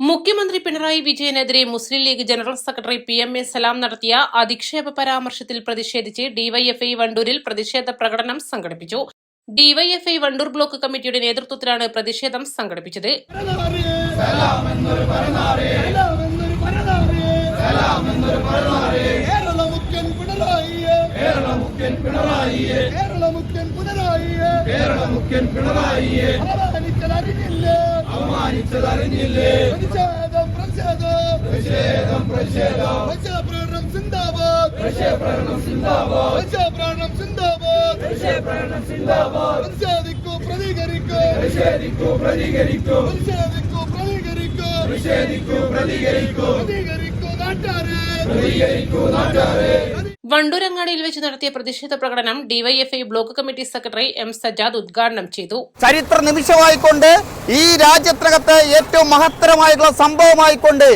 മുഖ്യമന്ത്രി Pinarayi വിജയനെതിരെ Muslim League general secretary P M A Salam നടത്തിയ അധിക്ഷേപ പരാമർശത്തിൽ പ്രതിഷേധിച്ച് ഡിവൈഎഫ്ഐ വണ്ടൂരിൽ പ്രതിഷേധ പ്രകടനം സംഘടിപ്പിച്ചു. ഡിവൈഎഫ്ഐ വണ്ടൂർ ബ്ലോക്ക് കമ്മിറ്റിയുടെ നേതൃത്വത്തിലാണ് പ്രതിഷേധം സംഘടിപ്പിച്ചത്. കേരള മുഖ്യൻ പിണറായിയെ. അപമാനിച്ചത് അറിഞ്ഞില്ലേ പ്രതിഷേധം പ്രതിഷേധം. പ്രതിഷേധം പ്രതിഷേധം. പ്രജാപ്രകടനം സിന്ദാബാദ്. പ്രജാപ്രകടനം സിന്ദാബാദ്. പ്രജാപ്രകടനം സിന്ദാബാദ്. പ്രജാപ്രകടനം സിന്ദാബാദ്. പ്രതിഷേധിക്കൂ പ്രതികരിക്കൂ. പ്രതിഷേധിക്കൂ പ്രതികരിക്കൂ. പ്രതിഷേധിക്കൂ പ്രതികരിക്കൂ. പ്രതിഷേധിക്കൂ പ്രതികരിക്കൂ. പ്രതികരിക്കൂ നാട്ടാരെ. പ്രതികരിക്കൂ നാട്ടാരെ. വണ്ടൂരങ്ങാടിയിൽ വെച്ച് നടത്തിയ പ്രതിഷേധ പ്രകടനം DYFI block committee secretary M Sajad ഉദ്ഘാടനം ചെയ്തു. ചരിത്ര നിമിഷമായിക്കൊണ്ട് ഈ രാജ്യത്തിനകത്ത് ഏറ്റവും മഹത്തരമായിട്ടുള്ള സംഭവമായിക്കൊണ്ട്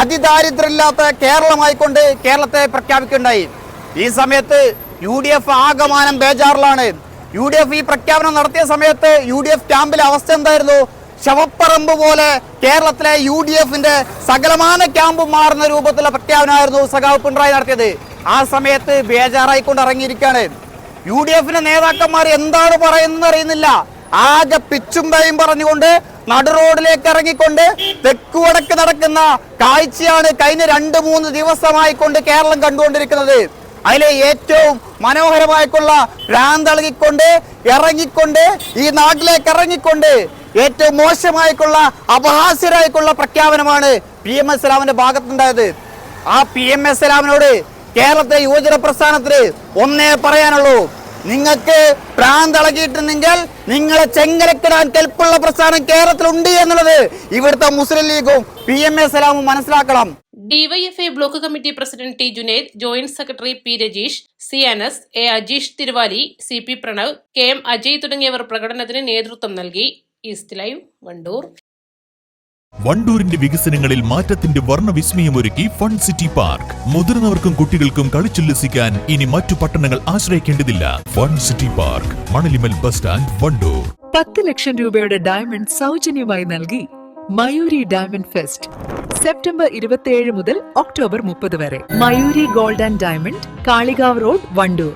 അതിദാരിദ്ര്യമില്ലാത്ത കേരളമായിക്കൊണ്ട് കേരളത്തെ പ്രഖ്യാപിക്കുകയുണ്ടായി. ഈ സമയത്ത് യു ഡി എഫ് ആകമാനം ബേജാറിലാണ്. യു ഡി എഫ് ഈ പ്രഖ്യാപനം നടത്തിയ സമയത്ത് യു ഡി എഫ് ക്യാമ്പിലെ അവസ്ഥ എന്തായിരുന്നു? ശവപ്പറമ്പ് പോലെ കേരളത്തിലെ യു ഡി എഫിന്റെ സകലമാന ക്യാമ്പ് മാറുന്ന രൂപത്തിലുള്ള പ്രഖ്യാപനമായിരുന്നു സഖാവ് പിണറായി നടത്തിയത്. ആ സമയത്ത് ബേജാറായിക്കൊണ്ട് ഇറങ്ങിയിരിക്കുകയാണ് യു ഡി എഫിന്റെ നേതാക്കന്മാർ എന്താണ് പറയുന്നത് അറിയുന്നില്ല. ആകെ പിച്ചും പയും പറഞ്ഞുകൊണ്ട് നടുറോഡിലേക്ക് ഇറങ്ങിക്കൊണ്ട് തെക്കു വടക്ക് നടക്കുന്ന കാഴ്ചയാണ് കഴിഞ്ഞ രണ്ട് മൂന്ന് ദിവസമായി കൊണ്ട് കേരളം കണ്ടുകൊണ്ടിരിക്കുന്നത്. അതിലെ ഏറ്റവും മനോഹരമായിട്ടുള്ള ഭ്രാന്തളകിക്കൊണ്ട് ഇറങ്ങിക്കൊണ്ട് ഈ നാട്ടിലേക്ക് ഇറങ്ങിക്കൊണ്ട് ഏറ്റവും മോശമായിട്ടുള്ള അപഹാസ്യരായിട്ടുള്ള പ്രഖ്യാപനമാണ് പി എം എസ് ഭാഗത്തുണ്ടായത്. ആ പി എം എസ് സലാമിനോട് കേരളത്തിലെ യുവജന പ്രസ്ഥാനത്തിന് ഒന്നേ പറയാനുള്ളൂ. നിങ്ങൾക്ക് പ്രാന്തളകിയിട്ടുണ്ടെങ്കിൽ നിങ്ങളെ ചെങ്കലക്കിടാൻ കെൽപ്പുള്ള പ്രസ്ഥാനം കേരളത്തിലുണ്ട് എന്നുള്ളത് ഇവിടുത്തെ മുസ്ലിം ലീഗും പി എം എ സലാമും മനസ്സിലാക്കണം. DYFI block committee president T Juned joint secretary P Rajeesh C Anas A Ajeesh Thiruvali C P Pranav K M Ajay തുടങ്ങിയവർ പ്രകടനത്തിന് നേതൃത്വം നൽകി. East Live Wandoor. വണ്ടൂരിന്റെ വികസനങ്ങളിൽ മാറ്റത്തിന്റെ വർണവിസ്മയമൊരുക്കി ഫൺ സിറ്റി പാർക്ക്. മുതിർന്നവർക്കും കുട്ടികൾക്കും കളിച്ചുല്ലസിക്കാൻ ഇനി മറ്റു പട്ടണങ്ങൾ ആശ്രയിക്കേണ്ടതില്ല. Fun City Park Manalimal bus stand Wandoor. പത്ത് ലക്ഷം രൂപയുടെ ഡയമണ്ട് സൗജന്യമായി നൽകി മയൂരി ഡയമണ്ട് ഫെസ്റ്റ് സെപ്റ്റംബർ ഇരുപത്തിയേഴ് മുതൽ ഒക്ടോബർ മുപ്പത് വരെ. Mayuri gold and diamond Kalikavu road Wandoor.